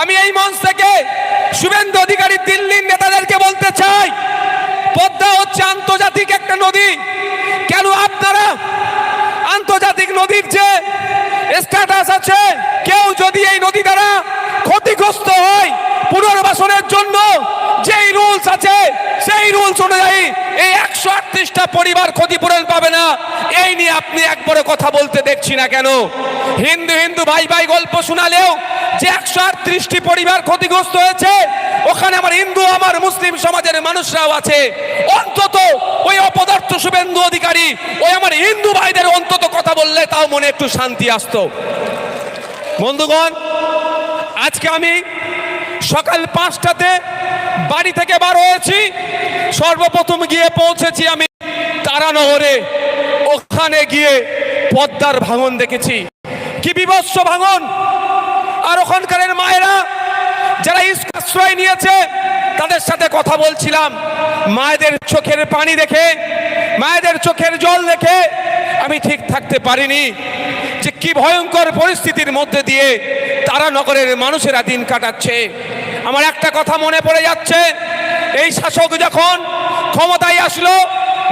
আমি এই মঞ্চ থেকে শুভেন্দু অধিকারী দিল্লির নেতাদেরকে বলতে চাই, পদ্মা হচ্ছে আন্তর্জাতিক একটা নদী। কেন আপনারা আন্তর্জাতিক নদীর যে স্ট্যাটাস আছে, কেউ যদি এই নদী দ্বারা ক্ষতিগ্রস্ত হয় পুনর্বাসনের জন্য যেই রুলস আছে, সেই রুলস অনুযায়ী এই একশো আটত্রিশটা পরিবার ক্ষতিপূরণ পাবে না। এই নিয়ে আপনি একবারে কথা বলতে দেখছি না কেন? হিন্দু হিন্দু ভাই ভাই গল্প শোনালেও যে একশো আটত্রিশটি পরিবার ক্ষতিগ্রস্ত হয়েছে, ওখানে আমার হিন্দু, আমার মুসলিম সমাজের মানুষরাও আছে। অন্তত ওই অপদার্থ শুভেন্দু অধিকারী, ওই আমার হিন্দু ভাইদের অন্তত কথা বললে তাও মনে একটু শান্তি আসতো। বন্ধুগণ, আজকে আমি সকাল পাঁচটাতে বাড়ি থেকে বার হয়েছি। সর্বপ্রথম গিয়ে পৌঁছেছি আমি তারানগরে। ওখানে গিয়ে পদ্মার ভাঙন দেখেছি। কি বিভৎস ভাঙন! আর ওখানকার মায়েরা যারা আশ্রয় নিয়েছে, তাদের সাথে কথা বলছিলাম। মায়েদের চোখের পানি দেখে, মায়েদের চোখের জল দেখে আমি ঠিক থাকতে পারিনি। যে কি ভয়ঙ্কর পরিস্থিতির মধ্যে দিয়ে তারা নগরের মানুষেরা দিন কাটাচ্ছে। আমার একটা কথা মনে পড়ে যাচ্ছে, এই শাসক যখন ক্ষমতায় আসলো,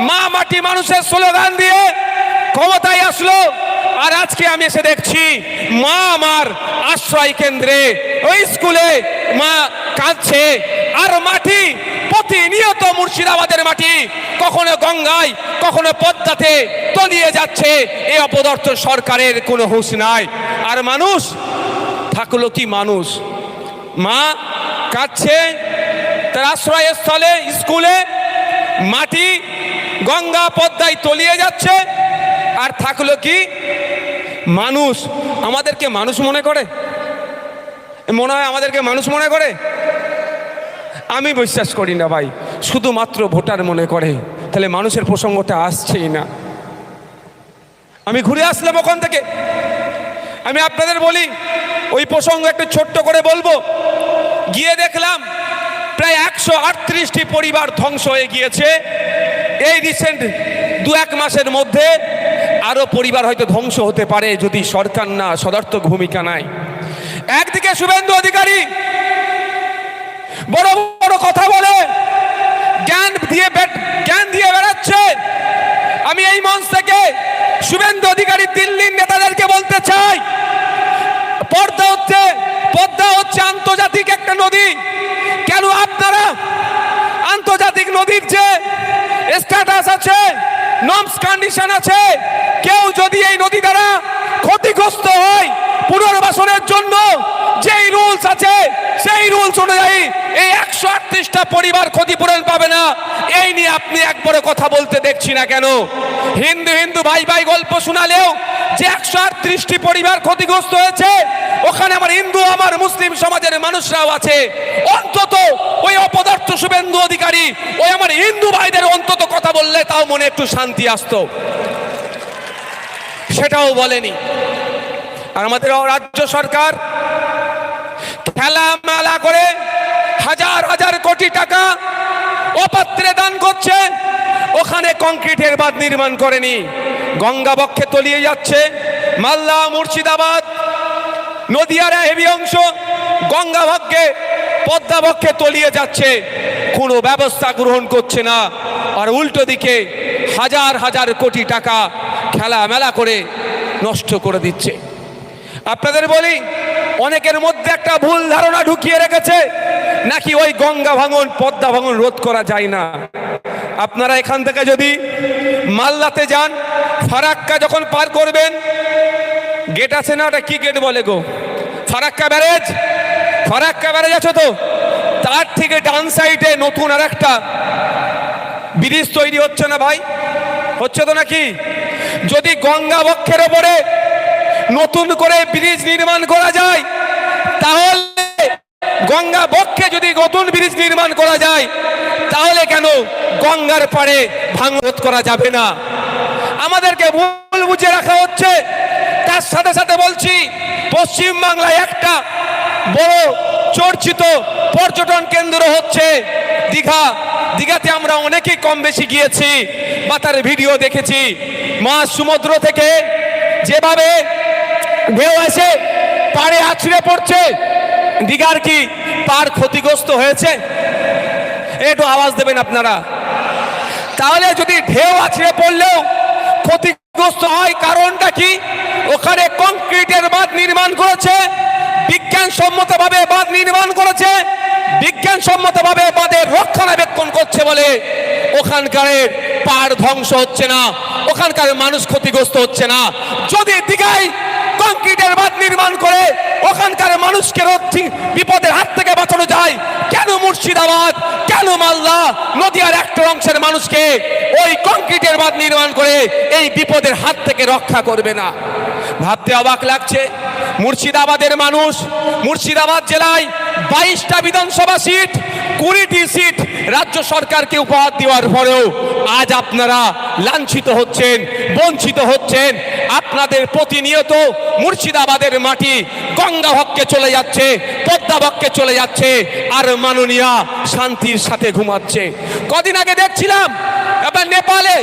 মা মাটি মানুষের স্লোগান দিয়ে ক্ষমতায় আসলো, আর আজকে আমি এসে দেখছি মা আমার আশ্রয় কেন্দ্রে, ওই স্কুলে মা কাঁদছে, আর মাটি প্রতিনিয়ত মুর্শিদাবাদের মাটি কখনো গঙ্গায়, কখনো পদ্মাতে তলিয়ে যাচ্ছে। এই অপদার্থ সরকারের কোনো হুঁশ নাই। আর মানুষ, থাকল কি মানুষ? মা কাঁদছে, তার আশ্রয়স্থলে, স্কুলে মাটি গঙ্গা পদ্মায় তলিয়ে যাচ্ছে। আর থাকল কি মানুষ? আমাদেরকে মানুষ মনে করে? মনে হয় আমাদেরকে মানুষ মনে করে? আমি বিশ্বাস করি না ভাই, শুধুমাত্র ভোটার মনে করে। তাহলে মানুষের প্রসঙ্গটা আসছেই না। আমি ঘুরে আসলাম ওখান থেকে। আমি আপনাদের বলি, ওই প্রসঙ্গ একটু ছোট্ট করে বলব। গিয়ে দেখলাম, প্রায় একশো আটত্রিশটি পরিবার ধ্বংস হয়ে গিয়েছে। এই রিসেন্ট দু এক মাসের মধ্যে আরও পরিবার হয়তো ধ্বংস হতে পারে যদি সরকার না সদার্থক ভূমিকা নেয়। একদিকে শুভেন্দু অধিকারী বড় বড় কথা বলে। জ্ঞান দিয়ে জ্ঞান দিয়ে বেড়াচ্ছে। আমি এই মঞ্চ থেকে শুভেন্দু অধিকারী দিল্লির নেতাদেরকে বলতে চাই। পদ্মা হচ্ছে পদ্মা হচ্ছে আন্তর্জাতিক একটা নদী। কেন আপনারা আন্তর্জাতিক নদীর যে স্ট্যাটাস আছে নমস কন্ডিশন আছে, কেউ যদি এই নদী দ্বারা ক্ষতিগ্রস্ত হয় পুনর্বাসনের জন্য যেই রুলস আছে সেই রুলস অনুযায়ী এই একশো আটত্রিশটা পরিবার ক্ষতিপূরণ পাবে না। এই নিয়ে আপনি একবারে কথা বলতে দেখছি না কেন? হিন্দু হিন্দু ভাই ভাই গল্প শোনালেও যে একশো আটত্রিশটি পরিবার ক্ষতিগ্রস্ত হয়েছে, ওখানে আমার হিন্দু, আমার মুসলিম সমাজের মানুষরাও আছে। অন্তত ওই অপদার্থ শুভেন্দু অধিকারী, ওই আমার হিন্দু ভাইদের অন্তত কথা বললে তাও মনে একটু শান্তি আসতো। সেটাও বলেনি। আর আমাদের রাজ্য সরকার খেলা মেলা করে হাজার হাজার কোটি টাকা অপাত্রে দান করছে। ওখানে কংক্রিটের বাঁধ নির্মাণ করেনি। গঙ্গা বক্ষে তলিয়ে যাচ্ছে মাল্লা মুর্শিদাবাদ, নদিয়ার হেভি অংশ গঙ্গা বক্ষে পদ্মা বক্ষে তলিয়ে যাচ্ছে। কোনো ব্যবস্থা গ্রহণ করছে না। আর উল্টো দিকে হাজার হাজার কোটি টাকা খেলা মেলা করে নষ্ট করে দিচ্ছে। আপনাদের বলি অনেকের মধ্যে একটা ভুল ধারণা ঢুকিয়ে রেখেছে। নাকি ওই গঙ্গা ভাঙন, পদ্মা ভাঙন রোধ করা যায় না? আপনারা এখান থেকে যদি মালদাতে যান, ফারাক্কা যখন পার করবেন গেট আছে না? ওটা কি গেট বলে গো? ফারাক্কা ব্যারেজ? ফারাক্কা ব্যারেজ আছে তো? তার থেকে ডান সাইডে নতুন আর একটা ব্রিজ তৈরি হচ্ছে না ভাই? হচ্ছে তো নাকি? যদি গঙ্গা বক্ষের ওপরে নতুন করে ব্রিজ নির্মাণ করা যায়। তাহলে গঙ্গা বক্ষে যদি নতুন ব্রিজ নির্মাণ করা যায়, তাহলে কেন গঙ্গার পাড়ে ভাঙরোধ করা যাবে না? আমাদেরকে ভুল বুঝে রাখা হচ্ছে। তার সাথে সাথে বলছি পশ্চিম বাংলায় একটা বড় চর্চিত পর্যটন কেন্দ্র হচ্ছে দীঘা। দীঘাতে আমরা অনেকেই কম বেশি গিয়েছি বা তার ভিডিও দেখেছি। মা সমুদ্র থেকে যেভাবে ঢেউ এসে পাড়ে আছড়ে পড়ছে। দীঘার কি পার ক্ষতিগ্রস্ত হয়েছে? একটু আওয়াজ দেবেন আপনারা। তাহলে যদি ঢেউ আছড়ে পড়লেও ক্ষতিগ্রস্ত হয়, কারণটা কি? ওখানে কংক্রিটের বাঁধ নির্মাণ করেছে, বিজ্ঞানসম্মতভাবে বাঁধ নির্মাণ করেছে, বিজ্ঞানসম্মতভাবে বাঁধের রক্ষণাবেক্ষণ করছে বলে ওখানকার পাড় ধ্বংস হচ্ছে না, ওখানকার মানুষ ক্ষতিগ্রস্ত হচ্ছে না। যদি দীঘায় কংক্রিটের বাঁধ নির্মাণ করে ওখানকার মানুষকে বিপদের হাত থেকে বাঁচানো যায়। কেন মুর্শিদাবাদ? কেন মালদা? নদিয়ার একটা অংশের মানুষকে ওই কংক্রিটের বাঁধ নির্মাণ করে এই বিপদের হাত থেকে রক্ষা করবে না। ভাবতে অবাক লাগছে, মুর্শিদাবাদের মানুষ মুর্শিদাবাদ জেলায় বাইশটা বিধানসভা সিট, কুড়িটি সিট রাজ্য সরকারকে উপহার দেওয়ার পরেও আজ আপনারা লাঞ্ছিত হচ্ছেন, বঞ্চিত হচ্ছেন। আপনাদের প্রতিনিয়ত মুর্শিদাবাদের মাটি গঙ্গা ভক্কে চলে যাচ্ছে, পদ্মা ভক্কে চলে যাচ্ছে, আর মাননীয়া শান্তির সাথে ঘুমাচ্ছে। কদিন আগে দেখছিলাম এবার নেপালে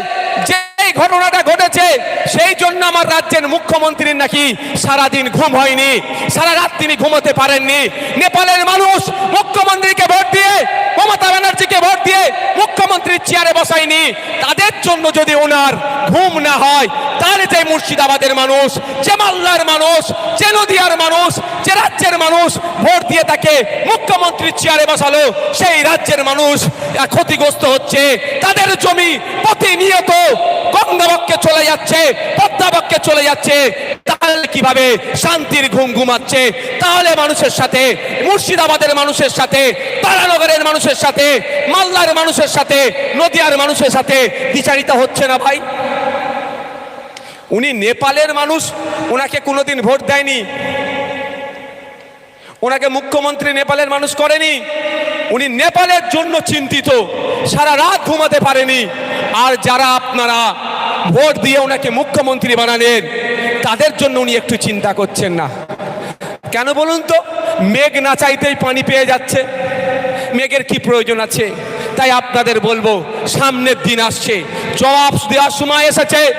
যে ঘটনাটা ঘটেছে, সেই জন্য আমার রাজ্যের মুখ্যমন্ত্রীর নাকি সারাদিন ঘুম হয়নি, সারা রাত তিনি ঘুমোতে পারেননি। নেপালের মানুষ মুখ্যমন্ত্রীকে ভোট দিয়ে, মমতা ব্যানার্জিকে ভোট দিয়ে মুখ্যমন্ত্রীর চেয়ারে বসায়নি। তাদের জন্য যদি ওনার ঘুম না হয়, তাহলে যে মুর্শিদাবাদের মানুষ, যে মাল্লার মানুষ, যে নদিয়ার মানুষ, যে রাজ্যের মানুষ ভোট দিয়ে তাকে মুখ্যমন্ত্রীর চেয়ারে বসালো, সেই রাজ্যের মানুষ ক্ষতিগ্রস্ত হচ্ছে। তাদের জমি প্রতিনিয়ত গঙ্গাবক্ষে চলে যাচ্ছে, পদ্মাবক্ষে চলে যাচ্ছে। তাহলে কীভাবে শান্তির ঘুম ঘুমাচ্ছে? তাহলে মানুষের সাথে, মুর্শিদাবাদের মানুষের সাথে, তারানগরের মানুষের সাথে, মালদার মানুষের সাথে, নদিয়ার মানুষের সাথে বিচারিতা হচ্ছে না ভাই। উনি নেপালের মানুষ ওনাকে কোনোদিন ভোট দেয়নি। ওনাকে মুখ্যমন্ত্রী নেপালের মানুষ করেনি। উনি নেপালের জন্য চিন্তিত। সারা রাত ঘুমাতে পারেনি। আর যারা আপনারা ভোট দিয়ে ওনাকে মুখ্যমন্ত্রী বানালেন, তাদের জন্য উনি একটু চিন্তা করছেন না। কেন বলুন তো? মেঘ না চাইতেই পানি পেয়ে যাচ্ছে। মেঘের কি প্রয়োজন আছে? তাই আপনাদের বলব, সামনের দিন আসছে। জবাব দেওয়ার সময় এসেছে।